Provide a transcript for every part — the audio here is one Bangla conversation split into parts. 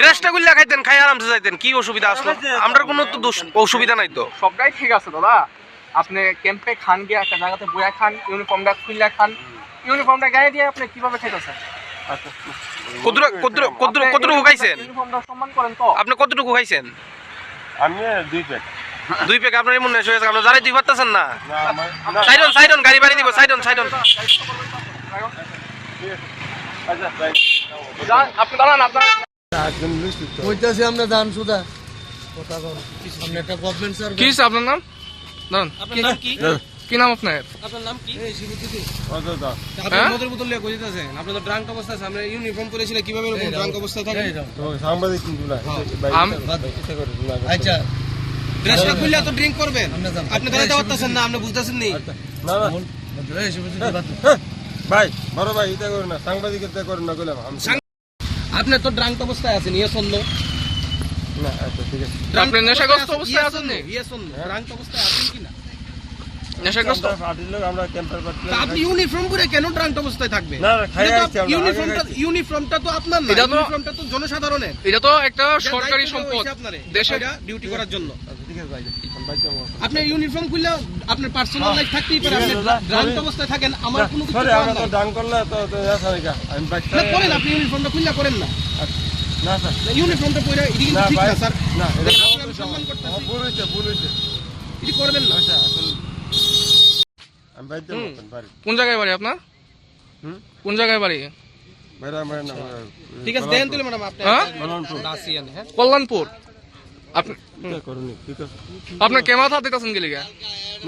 ড্রেসটা গুলা খাইতেন খাই আরামসে যাইতেন কি অসুবিধা আসলো? আমরার কোনো তো অসুবিধা নাই তো। সবটাই ঠিক আছে দাদা। আপনি ক্যাম্পে খান গিয়ে একটা জায়গাতে বইয়া খান ইউনিফর্মটা খুললে খান। ইউনিফর্মটা গায়ে দিয়ে আপনি কীভাবে খাইতেছেন? আচ্ছা কতটুকু খাইছেন ইউনিফর্মটা সম্মান করেন তো। আপনি কতটুকু খাইছেন আমি দুই প্যাক দুই পেক আপনার মনে হয়েছে আপনি যারাই দুই পারতেছেন না? সাইডন সাইডন গাড়ি বাড়ি দিব সাইডন সাইডন। আপনার কইতাছি আমরা দান সুদা। কি আপনার নাম? দাঁড়ান। কি? নাম আপনার? আপনার নাম হ্যাঁ? মদের বোতল নিয়ে কইতেছেন। আপনি তো ড্রাঙ্ক অবস্থায় আছেন ইউনিফর্ম পরেছিলেন কীভাবে ড্রাঙ্ক সাংবাদিক কিন্তু করে না আচ্ছা। ড্রেসটা খুললে তো ড্রিঙ্ক করবেন। আপনি দাঁড়াতে পারতেছেন না আপনি বুঝতেছেন নি। না না এই শিবজি হ্যাঁ, ভাই বড় ভাই এটা করে না সাংবাদিকতা করে না কইলাম আমি আপনি তো ড্রাঙ্ক অবস্থায় আছেন ইয়ে না আচ্ছা ঠিক আছে। আপনি নেশাগ্রস্ত অবস্থায় আছেন নি? ইয়ে শুনল ড্রাঙ্ক অবস্থায় আছেন কি না? নেশাগ্রস্ত? আমরা পার্টির লোক আমরা ক্যাম্পার আপনি ইউনিফর্ম পরে কেন ড্রাঙ্ক অবস্থায় থাকবেন? না, ইউনিফর্মটা ইউনিফর্মটা তো আপনার না ইউনিফর্মটা তো জনসাধারণের। এটা তো একটা সরকারি সম্পদ দেশের ডিউটি করার জন্য। আচ্ছা ঠিক আছে ভাই আমি বাইতে যাব। আপনি ইউনিফর্ম খুললে আপনার পার্সোনাল লাইফ থাকতেই পারে আপনি ড্রাঙ্ক অবস্থায় থাকেন আমার কোনো কিছু করার নাই। ডান করলে তো আমি বাইকটা করেন আপনি ইউনিফর্মটা খুললে করেন না। না স্যার। ইউনিফর্মটা পরে এটি কিন্তু ঠিক না স্যার। না এটা ভুল হয়েছে। সম্মান। করতেছি। আমার ভুল হয়েছে ভুল হয়েছে। এটি করবেন না। আচ্ছা আমি বাইতে বাড়ি। কোন জায়গায় বাড়ি আপনার? হুম? কোন জায়গায় বাড়ি? ঠিক আছে দেন তুলে ম্যাডাম আপনি হ্যাঁ? হ্যাঁ কল্যাণপুর? আপনি এটা করুন ঠিক আছে আপনার কেমাত হাত দিতেছেন গেলে না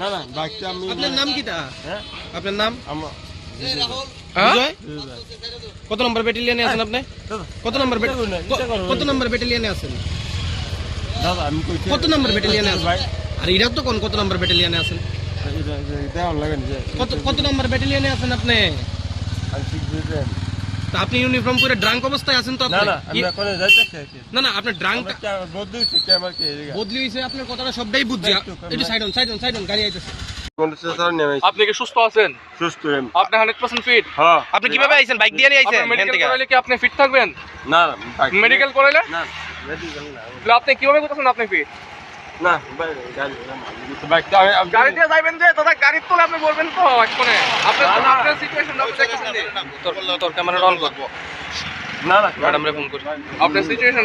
না বাইকটা আমি আপনার নাম কিটা হ্যাঁ আপনার নাম আমার হ্যাঁ বিজয় কত নম্বর ব্যাটালিয়নে আছেন আপনি কত নম্বর ব্যাট- এটা করুন না, এটা করুন না। কত নম্বর ব্যাটালিয়নে আছেন দাদা আমি কইছি কত নম্বর ব্যাটালিয়নে আছেন ভাই আর এটা তো কোন কত নম্বর ব্যাটালিয়নে আছেন এটা এটা লাগে যে কত কত নম্বর ব্যাটালিয়নে আছেন আপনি আমি ঠিক বুঝলেন তা আপনি ইউনিফর্ম পরে ড্রাঙ্ক অবস্থায় আছেন তো না আপনি? না আমি এখন যাইতেছি কি। না না আপনি ড্রাঙ্ক বদলি ক্যামেরা কে বদলি হয়েছে আপনার কথাটা সবটাই বুঝছি একটু। Side on side on side on গাড়ি আইতেছে। কোন স্যার নেমে আপনি কি সুস্থ আছেন? সুস্থ আপনি ফিট হ্যাঁ। আপনি কীভাবে আইছেন? বাইক দিয়ে নিয়ে আইছেন মেডিকেল করাইলে কি আপনি ফিট থাকবেন? না মেডিকেল করাইলে? না মেডিকেল না। আপনি কীভাবে করতেছেন আপনি ফিট না গাড়ি দিয়ে যে দাদা গাড়ির তোলে আপনি বলবেন তো এক্ষণে আপনার সিচুয়েশন তোর তোর ক্যামেরা অন করব। না না ম্যাডাম রে ফোন করি আপনার সিচুয়েশন